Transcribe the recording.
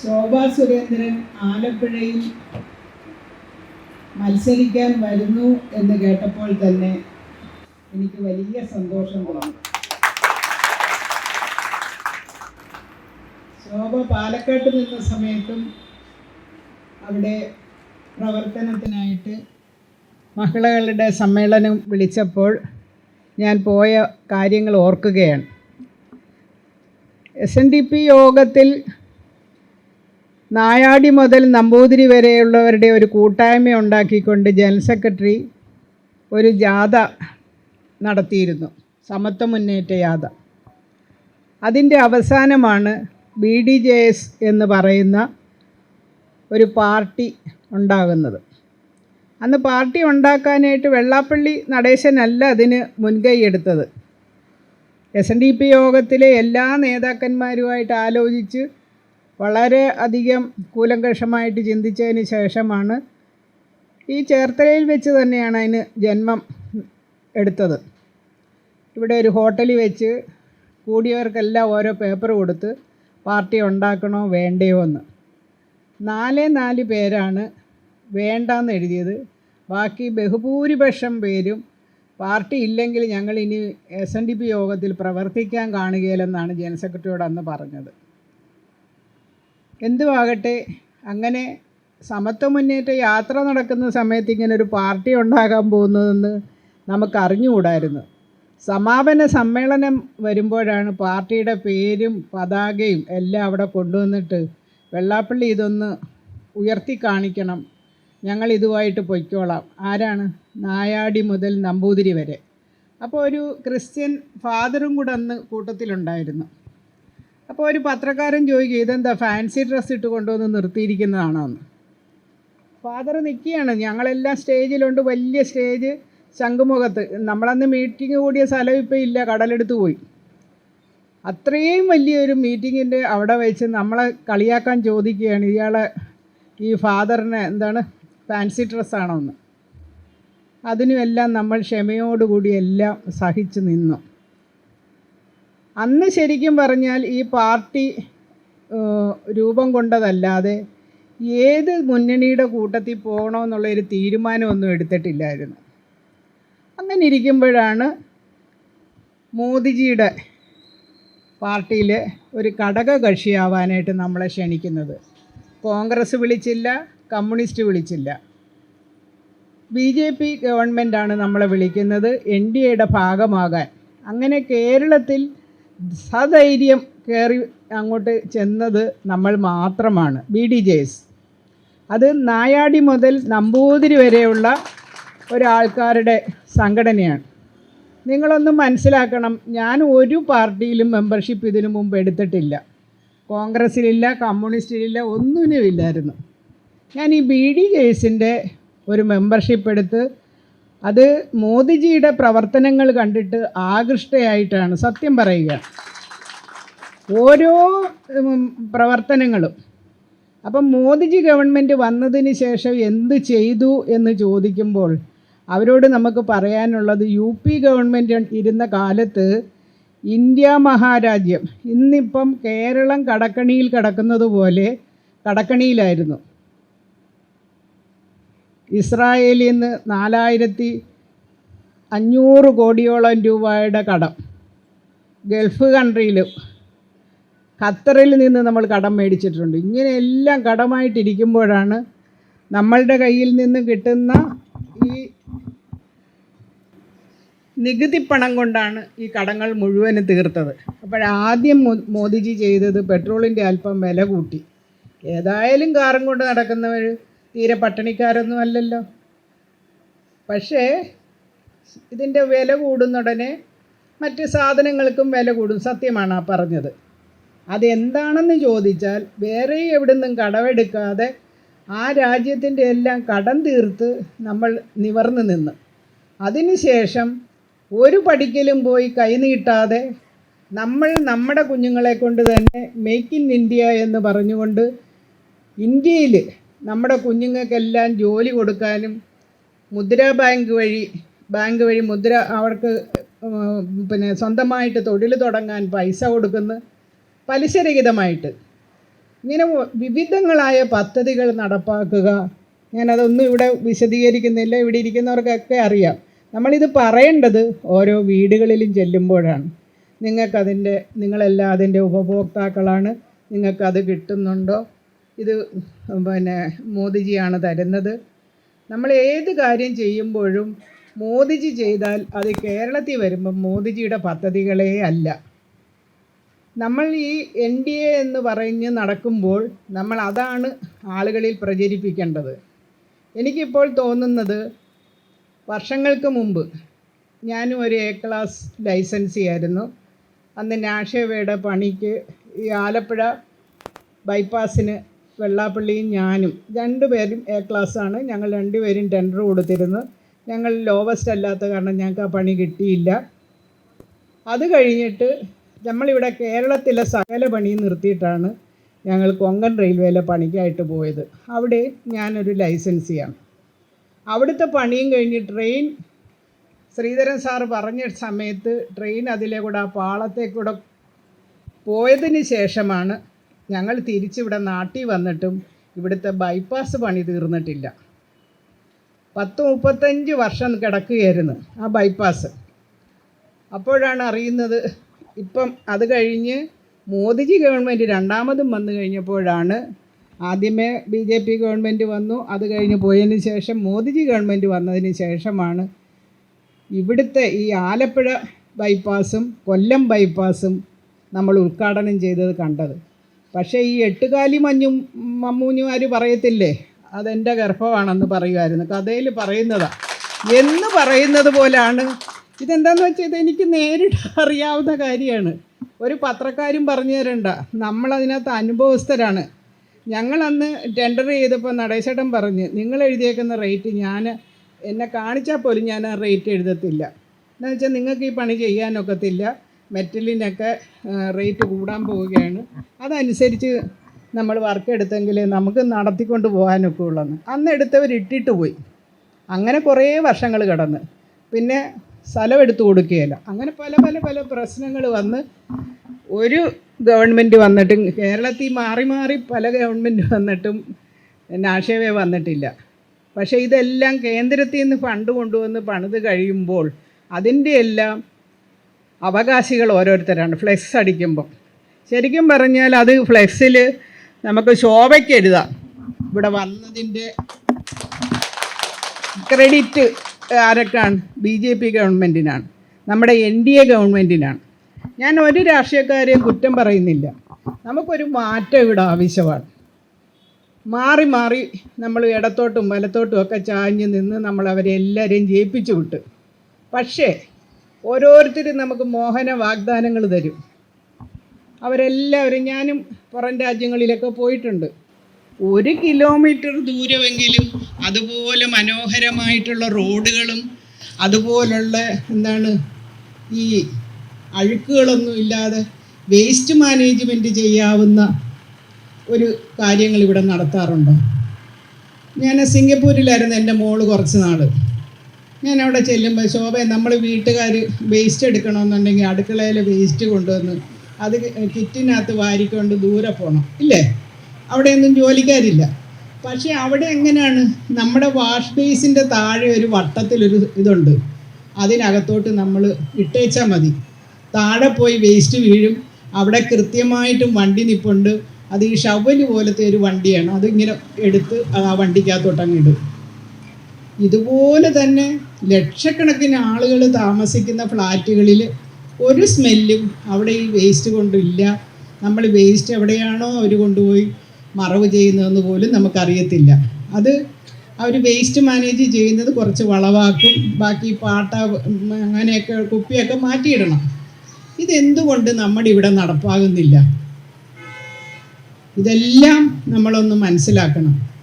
ശോഭാ സുരേന്ദ്രൻ ആലപ്പുഴയിൽ മത്സരിക്കാൻ വരുന്നു എന്ന് കേട്ടപ്പോൾ തന്നെ എനിക്ക് വലിയ സന്തോഷം തോന്നി. ശോഭ പാലക്കാട്ട് നിന്ന സമയത്തും അവിടെ പ്രവർത്തനത്തിനായിട്ട് മഹിളകളുടെ സമ്മേളനം വിളിച്ചപ്പോൾ ഞാൻ പോയ കാര്യങ്ങൾ ഓർക്കുകയാണ്. എസ് എൻ ഡി പി യോഗത്തിൽ നായാടി മുതൽ നമ്പൂതിരി വരെയുള്ളവരുടെ ഒരു കൂട്ടായ്മ ഉണ്ടാക്കിക്കൊണ്ട് ജനറൽ സെക്രട്ടറി ഒരു ജാഥ നടത്തിയിരുന്നു. സമത്വ മുന്നേറ്റ ജാഥ. അതിന്റെ അവസാനമാണ് ബി ഡി ജെ എസ് എന്ന് പറയുന്ന ഒരു പാർട്ടി ഉണ്ടാകുന്നത്. അന്ന് പാർട്ടി ഉണ്ടാക്കാനായിട്ട് വെള്ളാപ്പള്ളി നടേശനല്ല അതിന് മുൻകൈ എടുത്തത്. എസ് എൻ ഡി പി യോഗത്തിലെ എല്ലാ നേതാക്കന്മാരുമായിട്ട് ആലോചിച്ച് വളരെ അധികം കൂലങ്കഷമായിട്ട് ചിന്തിച്ചതിന് ശേഷമാണ് ഈ ചേർത്തലയിൽ വെച്ച് തന്നെയാണ് അതിന് ജന്മം എടുത്തത്. ഇവിടെ ഒരു ഹോട്ടലിൽ വെച്ച് കൂടിയവർക്കെല്ലാം ഓരോ പേപ്പർ കൊടുത്ത് പാർട്ടി ഉണ്ടാക്കണോ വേണ്ടയോ എന്ന്. നാലേ നാല് പേരാണ് വേണ്ടാന്ന് എഴുതിയത്. ബാക്കി ബഹുഭൂരിപക്ഷം പേരും പാർട്ടി ഇല്ലെങ്കിൽ ഞങ്ങൾ ഇനി എസ് എൻ ഡി പി യോഗത്തിൽ പ്രവർത്തിക്കാൻ കാണുകയില്ലെന്നാണ് ജനറൽ സെക്രട്ടറിയോട് അന്ന് പറഞ്ഞത്. എന്തുവാകട്ടെ അങ്ങനെ സമത്വ മുന്നേറ്റ യാത്ര നടക്കുന്ന സമയത്ത് ഇങ്ങനെ ഒരു പാർട്ടി ഉണ്ടാകാൻ പോകുന്നതെന്ന് നമുക്ക് അറിഞ്ഞുകൂടായിരുന്നു സമാപന സമ്മേളനം വരുമ്പോഴാണ് പാർട്ടിയുടെ പേരും പതാകയും എല്ലാം അവിടെ കൊണ്ടുവന്നിട്ട് വെള്ളാപ്പള്ളി ഇതൊന്ന് ഉയർത്തി കാണിക്കണം. ഞങ്ങൾ ഇതുമായിട്ട് പൊയ്ക്കോളാം. ആരാണ്? നായാടി മുതൽ നമ്പൂതിരി വരെ. അപ്പോൾ ഒരു ക്രിസ്ത്യൻ ഫാദറും കൂടെ അന്ന് കൂട്ടത്തിലുണ്ടായിരുന്നു. അപ്പോൾ ഒരു പത്രക്കാരൻ ചോദിക്കും ഇതെന്താ ഫാൻസി ഡ്രസ്സ് ഇട്ട് കൊണ്ടുവന്ന് നിർത്തിയിരിക്കുന്നതാണോ എന്ന്? ഫാദർ നിൽക്കുകയാണ് ഞങ്ങളെല്ലാം സ്റ്റേജിലുണ്ട്. വലിയ സ്റ്റേജ് ശംഖുമുഖത്ത്. നമ്മളന്ന് മീറ്റിംഗ് കൂടിയ സ്ഥലം ഇപ്പോൾ ഇല്ല. കടലെടുത്ത് പോയി. അത്രയും വലിയൊരു മീറ്റിങ്ങിന്റെ അവിടെ വെച്ച് നമ്മളെ കളിയാക്കാൻ ചോദിക്കുകയാണ് ഇയാളെ ഈ ഫാദറിനെ എന്താണ് ഫാൻസി ഡ്രസ്സാണോ എന്ന്? അതിനുമെല്ലാം നമ്മൾ ക്ഷമയോടുകൂടി എല്ലാം സഹിച്ചു നിന്നു. അന്ന് ശരിക്കും പറഞ്ഞാൽ ഈ പാർട്ടി രൂപം കൊണ്ടതല്ലാതെ ഏത് മുന്നണിയുടെ കൂട്ടത്തിൽ പോകണമെന്നുള്ളൊരു തീരുമാനമൊന്നും എടുത്തിട്ടില്ലായിരുന്നു. അങ്ങനെ ഇരിക്കുമ്പോഴാണ് മോദിജിയുടെ പാർട്ടിയിൽ ഒരു ഘടക കക്ഷിയാവാനായിട്ട് നമ്മളെ ക്ഷണിക്കുന്നത്. കോൺഗ്രസ് വിളിച്ചില്ല കമ്മ്യൂണിസ്റ്റ് വിളിച്ചില്ല. ബി ജെ പി ഗവൺമെന്റാണ് നമ്മളെ വിളിക്കുന്നത് എൻ ഡി എയുടെ ഭാഗമാകാൻ. അങ്ങനെ കേരളത്തിൽ സധൈര്യം കയറി അങ്ങോട്ട് ചെന്നത് നമ്മൾ മാത്രമാണ്. ബി ഡി ജെസ് അത് നായാടി മുതൽ നമ്പൂതിരി വരെയുള്ള ഒരാൾക്കാരുടെ സംഘടനയാണ്. നിങ്ങളൊന്ന് മനസ്സിലാക്കണം ഞാൻ ഒരു പാർട്ടിയിലും മെമ്പർഷിപ്പ് ഇതിനു മുമ്പ് എടുത്തിട്ടില്ല. കോൺഗ്രസ്സിലില്ല കമ്മ്യൂണിസ്റ്റിലില്ല ഒന്നിനുമില്ലായിരുന്നു. ഞാൻ ഈ ബി ഡി ജെയ്സിന്റെ ഒരു മെമ്പർഷിപ്പ് എടുത്ത് അത് മോദിജിയുടെ പ്രവർത്തനങ്ങൾ കണ്ടിട്ട് ആകൃഷ്ടയായിട്ടാണ് സത്യം പറയുക. ഓരോ പ്രവർത്തനങ്ങളും. അപ്പം മോദിജി ഗവൺമെന്റ് വന്നതിന് ശേഷം എന്ത് ചെയ്തു എന്ന് ചോദിക്കുമ്പോൾ അവരോട് നമുക്ക് പറയാനുള്ളത് യു പി ഗവൺമെന്റ് ഇരുന്ന കാലത്ത് ഇന്ത്യ മഹാരാജ്യം ഇന്നിപ്പം കേരളം കടക്കണിയിൽ കിടക്കുന്നത് പോലെ കടക്കണിയിലായിരുന്നു. ഇസ്രായേലിൽ നിന്ന് നാലായിരത്തി അഞ്ഞൂറ് കോടിയോളം രൂപയുടെ കടം. ഗൾഫ് കൺട്രിയിൽ ഖത്തറിൽ നിന്ന് നമ്മൾ കടം മേടിച്ചിട്ടുണ്ട്. ഇങ്ങനെയെല്ലാം കടമായിട്ടിരിക്കുമ്പോഴാണ് നമ്മളുടെ കയ്യിൽ നിന്ന് കിട്ടുന്ന ഈ നികുതി പണം കൊണ്ടാണ് ഈ കടങ്ങൾ മുഴുവനും തീർത്തത്. അപ്പോഴാദ്യം മോദിജി ചെയ്തത് പെട്രോളിന്റെ അല്പം വില കൂട്ടി. ഏതായാലും കാറും കൊണ്ട് നടക്കുന്നവർ തീരെ പട്ടിണിക്കാരൊന്നും അല്ലല്ലോ. പക്ഷേ ഇതിന്റെ വില കൂടുന്നുടനെ മറ്റ് സാധനങ്ങൾക്കും വില കൂടും. സത്യമാണ് ആ പറഞ്ഞത്. അതെന്താണെന്ന് ചോദിച്ചാൽ വേറെ എവിടെ എവിടുന്നും കടമെടുക്കാതെ ആ രാജ്യത്തിന്റെ എല്ലാം കടം തീർത്ത് നമ്മൾ നിവർന്നു നിന്ന്. അതിനുശേഷം ഒരു പടിക്കലും പോയി കൈനീട്ടാതെ നമ്മൾ നമ്മുടെ കുഞ്ഞുങ്ങളെ കൊണ്ട് തന്നെ മേക്ക് ഇൻ ഇന്ത്യ എന്ന് പറഞ്ഞുകൊണ്ട് ഇന്ത്യയിൽ നമ്മുടെ കുഞ്ഞുങ്ങൾക്കെല്ലാം ജോലി കൊടുക്കാനും മുദ്ര ബാങ്ക് വഴി ബാങ്ക് വഴി മുദ്ര അവർക്ക് പിന്നെ സ്വന്തമായിട്ട് തൊഴിൽ തുടങ്ങാൻ പൈസ കൊടുക്കുന്നു പലിശരഹിതമായിട്ട്. ഇങ്ങനെ വിവിധങ്ങളായ പദ്ധതികൾ നടപ്പാക്കുക. ഞാനതൊന്നും ഇവിടെ വിശദീകരിക്കുന്നില്ല. ഇവിടെ ഇരിക്കുന്നവർക്കൊക്കെ അറിയാം. നമ്മളിത് പറയേണ്ടത് ഓരോ വീടുകളിലും ചെല്ലുമ്പോഴാണ്. നിങ്ങൾക്കതിന്റെ നിങ്ങളെല്ലാം അതിന്റെ ഉപഭോക്താക്കളാണ്. നിങ്ങൾക്കത് കിട്ടുന്നുണ്ടോ? ഇത് പിന്നെ മോദിജിയാണ് തരുന്നത്. നമ്മൾ ഏത് കാര്യം ചെയ്യുമ്പോഴും മോദിജി ചെയ്താൽ അത് കേരളത്തിൽ വരുമ്പം മോദിജിയുടെ പദ്ധതികളേ അല്ല. നമ്മൾ ഈ എൻ ഡി എ എന്ന് പറഞ്ഞ് നടക്കുമ്പോൾ നമ്മൾ അതാണ് ആളുകളിൽ പ്രചരിപ്പിക്കേണ്ടത്. എനിക്കിപ്പോൾ തോന്നുന്നത് വർഷങ്ങൾക്ക് മുമ്പ് ഞാനും ഒരു എ ക്ലാസ് ലൈസൻസി ആയിരുന്നു. അന്ന് നാഷേവയുടെ പണിക്ക് ഈ ആലപ്പുഴ ബൈപ്പാസിന് വെള്ളാപ്പള്ളിയും ഞാനും രണ്ടുപേരും എ ക്ലാസ്സാണ് ഞങ്ങൾ രണ്ടുപേരും ടെൻഡർ കൊടുത്തിരുന്നു. ഞങ്ങൾ ലോവസ്റ്റ് അല്ലാത്ത കാരണം ഞങ്ങൾക്ക് ആ പണി കിട്ടിയില്ല. അത് കഴിഞ്ഞിട്ട് നമ്മളിവിടെ കേരളത്തിലെ സകല പണി നിർത്തിയിട്ടാണ് ഞങ്ങൾ കൊങ്കൺ റെയിൽവേയിലെ പണിക്കായിട്ട് പോയത്. അവിടെ ഞാനൊരു ലൈസൻസിയാണ് അവിടുത്തെ പണിയും കഴിഞ്ഞ് ട്രെയിൻ ശ്രീധരൻ സാറ് പറഞ്ഞ സമയത്ത് ട്രെയിൻ അതിലെ കൂടെ ആ പാളത്തെ കൂടെ പോയതിന് ശേഷമാണ് ഞങ്ങൾ തിരിച്ചിവിടെ നാട്ടിൽ വന്നിട്ടും ഇവിടുത്തെ ബൈപ്പാസ് പണി തീർന്നിട്ടില്ല. പത്ത് മുപ്പത്തഞ്ച് വർഷം കിടക്കുകയായിരുന്നു ആ ബൈപ്പാസ് അപ്പോഴാണ് അറിയുന്നത് ഇപ്പം അത് കഴിഞ്ഞ് മോദിജി ഗവൺമെന്റ് രണ്ടാമതും വന്നു കഴിഞ്ഞപ്പോഴാണ് ആദ്യമേ ബി ജെ പി ഗവൺമെന്റ് വന്നു അത് കഴിഞ്ഞ് പോയതിന് ശേഷം മോദിജി ഗവൺമെന്റ് വന്നതിന് ശേഷമാണ് ഇവിടുത്തെ ഈ ആലപ്പുഴ ബൈപ്പാസും കൊല്ലം ബൈപ്പാസും നമ്മൾ ഉദ്ഘാടനം ചെയ്തത് കണ്ടത്. പക്ഷേ ഈ എട്ടുകാലി മഞ്ഞും മമ്മൂഞ്ഞുമാർ പറയത്തില്ലേ? അതെന്റെ ഗർഭമാണെന്ന് പറയുമായിരുന്നു കഥയിൽ പറയുന്നതാ. എന്ന് പറയുന്നത് പോലാണ്. ഇതെന്താന്ന് വെച്ചാൽ ഇതെനിക്ക് നേരിട്ട് അറിയാവുന്ന കാര്യമാണ്. ഒരു പത്രക്കാരും പറഞ്ഞു തരണ്ട. നമ്മളതിനകത്ത് അനുഭവസ്ഥരാണ്. ഞങ്ങളന്ന് ടെൻഡർ ചെയ്തപ്പോൾ നടേശേട്ടൻ പറഞ്ഞ് നിങ്ങൾ എഴുതിയേക്കുന്ന റേറ്റ് ഞാൻ എന്നെ കാണിച്ചാൽ പോലും ഞാൻ ആ റേറ്റ് എഴുതത്തില്ല. എന്നു വെച്ചാൽ നിങ്ങൾക്ക് ഈ പണി ചെയ്യാനൊക്കത്തില്ല. മെറ്റലിനൊക്കെ റേറ്റ് കൂടാൻ പോവുകയാണ്. അതനുസരിച്ച് നമ്മൾ വർക്ക് എടുത്തെങ്കിൽ നമുക്ക് നടത്തിക്കൊണ്ട് പോകാനൊക്കെ ഉള്ളെന്ന്. അന്ന് എടുത്തവർ ഇട്ടിട്ട് പോയി. അങ്ങനെ കുറേ വർഷങ്ങൾ കടന്ന്. പിന്നെ സ്ഥലം എടുത്തു കൊടുക്കുകയില്ല. അങ്ങനെ പല പല പല പ്രശ്നങ്ങൾ വന്ന് ഒരു ഗവൺമെന്റ് വന്നിട്ടും കേരളത്തിൽ മാറി മാറി പല ഗവൺമെന്റ് വന്നിട്ടും നാഷേവേ വന്നിട്ടില്ല. പക്ഷേ ഇതെല്ലാം കേന്ദ്രത്തിൽ നിന്ന് ഫണ്ട് കൊണ്ടുവന്ന് പണിത് കഴിയുമ്പോൾ അതിന്റെ എല്ലാം അവകാശികൾ ഓരോരുത്തരാണ്. ഫ്ലെക്സ് അടിക്കുമ്പോൾ ശരിക്കും പറഞ്ഞാൽ അത് ഫ്ലെക്സിൽ നമുക്ക് ശോഭയ്ക്ക് എഴുതാം. ഇവിടെ വന്നതിന്റെ ക്രെഡിറ്റ് ആരൊക്കെയാണ്? ബി ജെ പി ഗവൺമെന്റിനാണ് നമ്മുടെ എൻ ഡി എ ഗവൺമെന്റിനാണ് ഞാൻ ഒരു രാഷ്ട്രീയക്കാരെയും കുറ്റം പറയുന്നില്ല. നമുക്കൊരു മാറ്റം ഇവിടെ ആവശ്യമാണ്. മാറി മാറി നമ്മൾ ഇടത്തോട്ടും വലത്തോട്ടും ഒക്കെ ചാഞ്ഞ് നിന്ന് നമ്മൾ അവരെ ജയിപ്പിച്ചു വിട്ട്. പക്ഷേ ഓരോരുത്തരും നമുക്ക് മോഹന വാഗ്ദാനങ്ങൾ തരും. അവരെല്ലാവരും ഞാനും പുറം രാജ്യങ്ങളിലൊക്കെ പോയിട്ടുണ്ട്. ഒരു കിലോമീറ്റർ ദൂരമെങ്കിലും അതുപോലെ മനോഹരമായിട്ടുള്ള റോഡുകളും അതുപോലുള്ള എന്താണ് ഈ അഴുക്കുകളൊന്നും ഇല്ലാതെ വേസ്റ്റ് മാനേജ്മെന്റ് ചെയ്യാവുന്ന ഒരു കാര്യങ്ങൾ ഇവിടെ നടത്താറുണ്ടോ. ഞാൻ സിംഗപ്പൂരിലായിരുന്നു എന്റെ മോൾ കുറച്ച് നാൾ ഞാൻ അവിടെ ചെല്ലുമ്പോൾ ശോഭ നമ്മൾ വീട്ടുകാർ വേസ്റ്റ് എടുക്കണമെന്നുണ്ടെങ്കിൽ അടുക്കളയിൽ വേസ്റ്റ് കൊണ്ടുവന്ന് അത് കിറ്റിനകത്ത് വാരിക്കൊണ്ട് ദൂരെ പോകണം ഇല്ലേ? അവിടെയൊന്നും ജോലിക്കാരില്ല. പക്ഷേ അവിടെ എങ്ങനെയാണ്? നമ്മുടെ വാഷ് ബേസിന്റെ താഴെ ഒരു വട്ടത്തിലൊരു ഇതുണ്ട്. അതിനകത്തോട്ട് നമ്മൾ ഇട്ടേച്ചാൽ മതി. താഴെ പോയി വേസ്റ്റ് വീഴും. അവിടെ കൃത്യമായിട്ടും വണ്ടി നിപ്പുണ്ട്. അത് ഈ ഷവൽ പോലത്തെ ഒരു വണ്ടിയാണ്. അതിങ്ങനെ എടുത്ത് ആ വണ്ടിക്കകത്തോട്ട് അങ്ങ് ഇടും. ഇതുപോലെ തന്നെ ലക്ഷക്കണക്കിന് ആളുകൾ താമസിക്കുന്ന ഫ്ലാറ്റുകളിൽ ഒരു സ്മെല്ലും അവിടെ ഈ വേസ്റ്റ് കൊണ്ടില്ല. നമ്മൾ വേസ്റ്റ് എവിടെയാണോ അവർ കൊണ്ടുപോയി മറവ് ചെയ്യുന്നതെന്ന് പോലും നമുക്കറിയത്തില്ല. അത് അവർ വേസ്റ്റ് മാനേജ് ചെയ്യുന്നത് കുറച്ച് വളവാക്കും ബാക്കി പാട്ട അങ്ങനെയൊക്കെ കുപ്പിയൊക്കെ മാറ്റിയിടണം. ഇതെന്തുകൊണ്ട് നമ്മുടെ ഇവിടെ നടപ്പാകുന്നില്ല? ഇതെല്ലാം നമ്മളൊന്ന് മനസ്സിലാക്കണം.